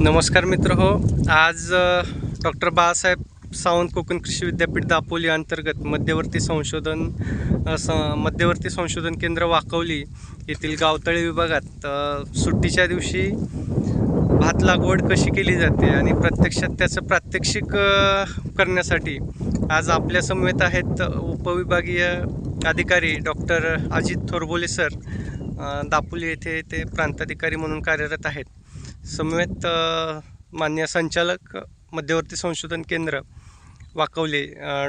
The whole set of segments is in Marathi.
नमस्कार मित्र हो. आज डॉक्टर बाळासाहेब सावंत कोकण कृषी विद्यापीठ दापोली अंतर्गत मध्यवर्ती संशोधन स मध्यवर्ती संशोधन केंद्र वाकवली येथील गावतळी विभागात सुट्टीच्या दिवशी भात लागवड कशी केली जाते आणि प्रत्यक्षात त्याचं प्रात्यक्षिक करण्यासाठी आज आपल्या समवेत आहेत उपविभागीय अधिकारी डॉक्टर अजित थोरबोले सर दापोली येथे ते प्रांताधिकारी म्हणून कार्यरत आहेत. समवेत मान्य संचालक मध्यवर्ती संशोधन केंद्र वाकवले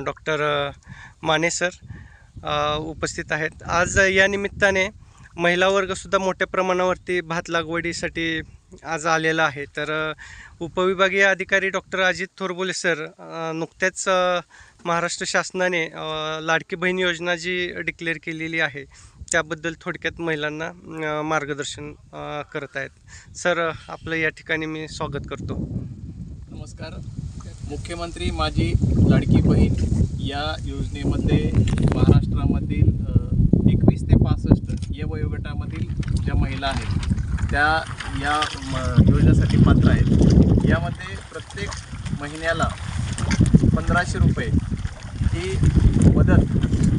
डॉक्टर माने सर उपस्थित आहेत. आज या निमित्ताने महिला वर्गसुद्धा मोठ्या प्रमाणावरती भात लागवडीसाठी आज आलेला आहे. तर उपविभागीय अधिकारी डॉक्टर अजित थोरबोले सर नुकत्याच महाराष्ट्र शासनाने लाडकी बहीण योजना जी डिक्लेअर केलेली आहे त्याबद्दल थोडक्यात महिलांना मार्गदर्शन करत आहेत. सर आपलं या ठिकाणी मी स्वागत करतो. नमस्कार. मुख्यमंत्री माझी लाडकी बहीण या योजनेमध्ये महाराष्ट्रामधील एकवीस ते पासष्ट या वयोगटामधील ज्या महिला आहेत त्या या म- योजनेसाठी पात्र आहेत. यामध्ये प्रत्येक महिन्याला पंधराशे रुपये ही मदत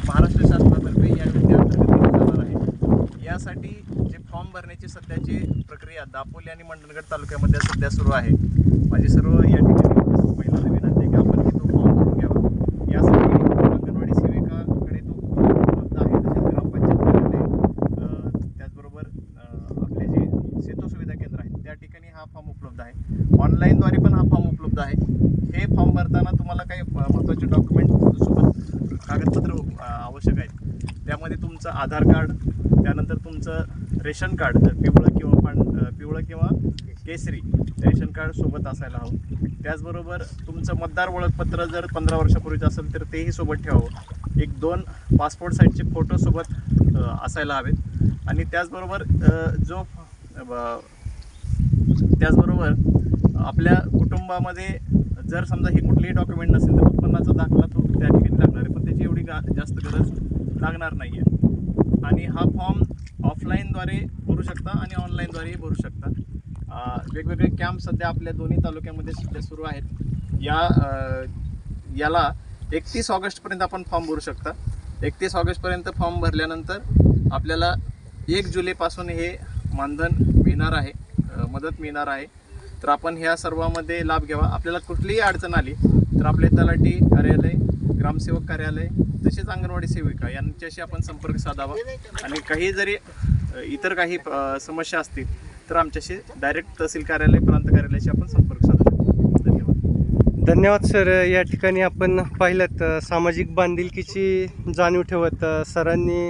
महाराष्ट्र शासनातर्फे या योजनेअंतर्गत दिली जाणार आहे यासाठी जे करण्याची सध्याची प्रक्रिया दापोली आणि मंडणगड तालुक्यामध्ये सध्या सुरू आहे. माझी सर्व या ठिकाणी महिलांना विनंती आहे की आपण तो फॉर्म भरून घ्यावा. यासाठी अंगणवाडी सेविकाकडे तो उपलब्ध आहे. तसेच ग्रामपंचायत त्याचबरोबर आपले जे सेतू सुविधा केंद्र आहेत त्या ठिकाणी हा फॉर्म उपलब्ध आहे. ऑनलाईनद्वारे पण हा फॉर्म उपलब्ध आहे. हे फॉर्म भरताना तुम्हाला काही महत्त्वाचे डॉक्युमेंट सोबत कागदपत्र आवश्यक आहेत. त्यामध्ये तुमचं आधार कार्ड त्यानंतर तुमचं रेशन कार्ड पिवळं किंवा पांढ पिवळं किंवा केसरी रेशन कार्ड सोबत असायला हवं. त्याचबरोबर तुमचं मतदार ओळखपत्र जर पंधरा वर्षापूर्वीचं असेल तर तेही सोबत ठेवावं. एक दोन पासपोर्ट साईजचे फोटो सोबत असायला हवेत. आणि त्याचबरोबर जो ब- त्याचबरोबर आपल्या कुटुंबामध्ये जर समजा हे कुठलेही डॉक्युमेंट नसेल तर उत्पन्नाचा दाखला तो त्या ठिकाणी लागणार आहे. पण त्याची एवढी गा जास्त गरज लागणार नाही आहे आणि हा फॉर्म ऑफलाईनद्वारे भरू शकता आणि ऑनलाईनद्वारेही भरू शकता. वेगवेगळे कॅम्प सध्या आपल्या दोन्ही तालुक्यामध्ये सध्या सुरू आहेत. या याला एकतीस ऑगस्टपर्यंत आपण फॉर्म भरू शकता. एकतीस ऑगस्टपर्यंत फॉर्म भरल्यानंतर आपल्याला एक जुलैपासून हे मानधन मिळणार आहे मदत मिळणार आहे. तर आपण ह्या सर्वामध्ये लाभ घ्यावा. आपल्याला कुठलीही अडचण आली तर आपले तलाठी कार्यालय ग्रामसेवक कार्यालय तसेच अंगणवाडी सेविका यांच्याशी आपण संपर्क साधावा. आणि काही जरी इतर काही समस्या असतील तर आमच्याशी डायरेक्ट तहसील कार्यालय प्रांत कार्यालयाशी आपण संपर्क साधू. धन्यवाद. धन्यवाद सर. या ठिकाणी आपण पाहिलं सामाजिक बांधिलकीची जाणीव ठेवत सरांनी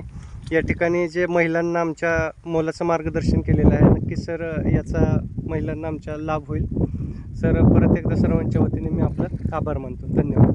या ठिकाणी जे महिलांना आमच्या मोलाचं मार्गदर्शन केलेलं आहे नक्की सर याचा महिलांना आमच्या लाभ होईल. सर परत एकदा सर्वांच्या वतीने मी आपलं आभार मानतो. धन्यवाद.